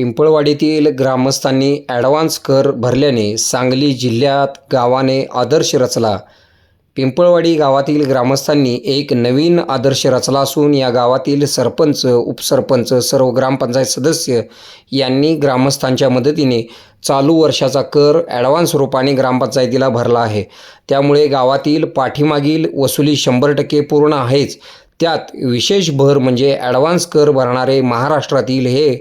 पिंपळवाडीतील ग्रामस्थांनी ॲडव्हान्स कर भरल्याने सांगली जिल्ह्यात गावाने आदर्श रचला. पिंपळवाडी गावातील ग्रामस्थांनी एक नवीन आदर्श रचला असून या गावातील सरपंच उपसरपंच सर्व ग्रामपंचायत सदस्य यांनी ग्रामस्थांच्या मदतीने चालू वर्षाचा कर ॲडव्हान्स रूपाने ग्रामपंचायतीला भरला आहे. त्यामुळे गावातील पाठीमागील वसुली शंभर टक्के पूर्ण आहेच. त्यात विशेष भर म्हणजे ॲडव्हान्स कर भरणारे महाराष्ट्रातील हे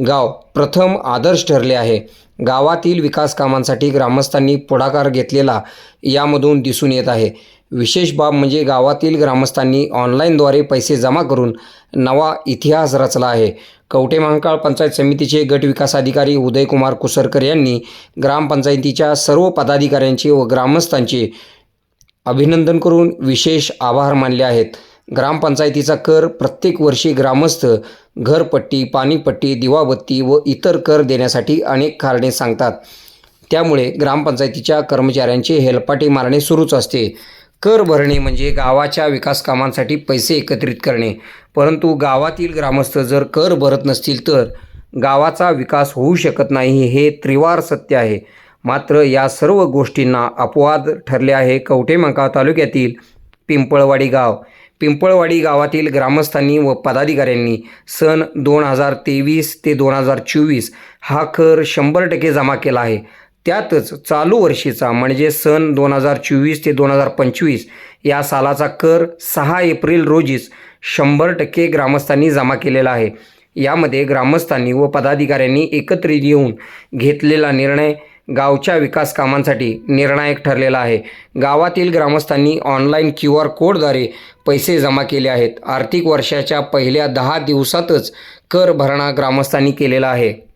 गाव प्रथम आदर्श ठरले आहे. गावातील विकास कामांसाठी ग्रामस्थांनी पुढाकार घेतलेला यामधून दिसून येत आहे. विशेष बाब म्हणजे गावातील ग्रामस्थांनी ऑनलाईनद्वारे पैसे जमा करून नवा इतिहास रचला आहे. कवटे महांकाळ पंचायत समितीचे गट विकास अधिकारी उदयकुमार कुसरकर यांनी ग्रामपंचायतीच्या सर्व पदाधिकाऱ्यांचे व ग्रामस्थांचे अभिनंदन करून विशेष आभार मानले आहेत. ग्रामपंचायतीचा कर प्रत्येक वर्षी ग्रामस्थ घरपट्टी पाणीपट्टी दिवाबत्ती व इतर कर देण्यासाठी अनेक कारणे सांगतात. त्यामुळे ग्रामपंचायतीच्या कर्मचाऱ्यांचे हेलपाटे मारणे सुरूच असते. कर भरणे म्हणजे गावाच्या विकास कामांसाठी पैसे एकत्रित करणे. परंतु गावातील ग्रामस्थ जर कर भरत नसतील तर गावाचा विकास होऊ शकत नाही हे त्रिवार सत्य आहे. मात्र या सर्व गोष्टींना अपवाद ठरले आहे कवठेमंका तालुक्यातील पिंपळवाडी गाव. पिंपळवाडी गावातील ग्रामस्थांनी व पदाधिकाऱ्यांनी सन दोन हजार तेवीस ते दोन हजार चोवीस हा कर शंभर टक्के जमा केला आहे. त्यातच चालू वर्षीचा म्हणजे सन दोन हजार चोवीस ते दोन हजार पंचवीस या सालाचा कर सहा एप्रिल रोजीच शंभर टक्के ग्रामस्थांनी जमा केलेला आहे. यामध्ये ग्रामस्थांनी व पदाधिकाऱ्यांनी एकत्रित येऊन घेतलेला निर्णय गावच्या विकास कामांसाठी निर्णायक ठरलेला आहे. गावातील ग्रामस्थांनी ऑनलाईन क्यू आर कोडद्वारे पैसे जमा केले आहेत. आर्थिक वर्षाच्या पहिल्या दहा दिवसातच कर भरणा ग्रामस्थांनी केलेला आहे.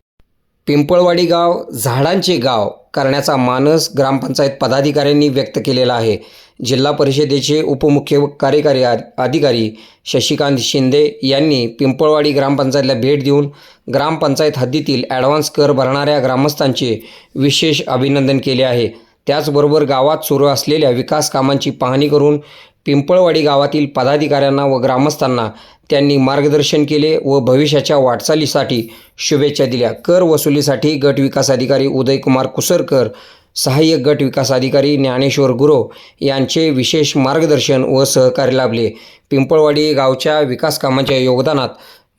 पिंपळवाडी गाव झाडांचे गाव करण्याचा मानस ग्रामपंचायत पदाधिकाऱ्यांनी व्यक्त केलेला आहे. जिल्हा परिषदेचे उपमुख्य कार्यकारी अधिकारी शशिकांत शिंदे यांनी पिंपळवाडी ग्रामपंचायतला भेट देऊन ग्रामपंचायत हद्दीतील ॲडव्हान्स कर भरणाऱ्या ग्रामस्थांचे विशेष अभिनंदन केले आहे. त्याचबरोबर गावात सुरू असलेल्या विकास कामांची पाहणी करून पिंपळवाडी गावातील पदाधिकाऱ्यांना व ग्रामस्थांना त्यांनी मार्गदर्शन केले व भविष्याच्या वाटचालीसाठी शुभेच्छा दिल्या. कर वसुलीसाठी गट विकास अधिकारी उदयकुमार कुसरकर सहाय्यक गट विकास अधिकारी ज्ञानेश्वर गुरो यांचे विशेष मार्गदर्शन व सहकार्य लाभले. पिंपळवाडी गावच्या विकास कामांच्या योगदानात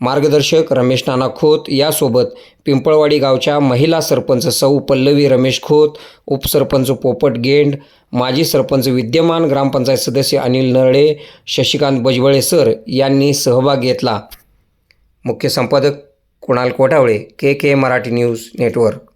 मार्गदर्शक रमेश नाना खोत यासोबत पिंपळवाडी गावच्या महिला सरपंच सौ पल्लवी रमेश खोत उपसरपंच पोपट गेंड माजी सरपंच विद्यमान ग्रामपंचायत सदस्य अनिल नरळे शशिकांत बजबळे सर यांनी सहभाग घेतला. मुख्य संपादक Kunal Kothawale K K Marathi news network.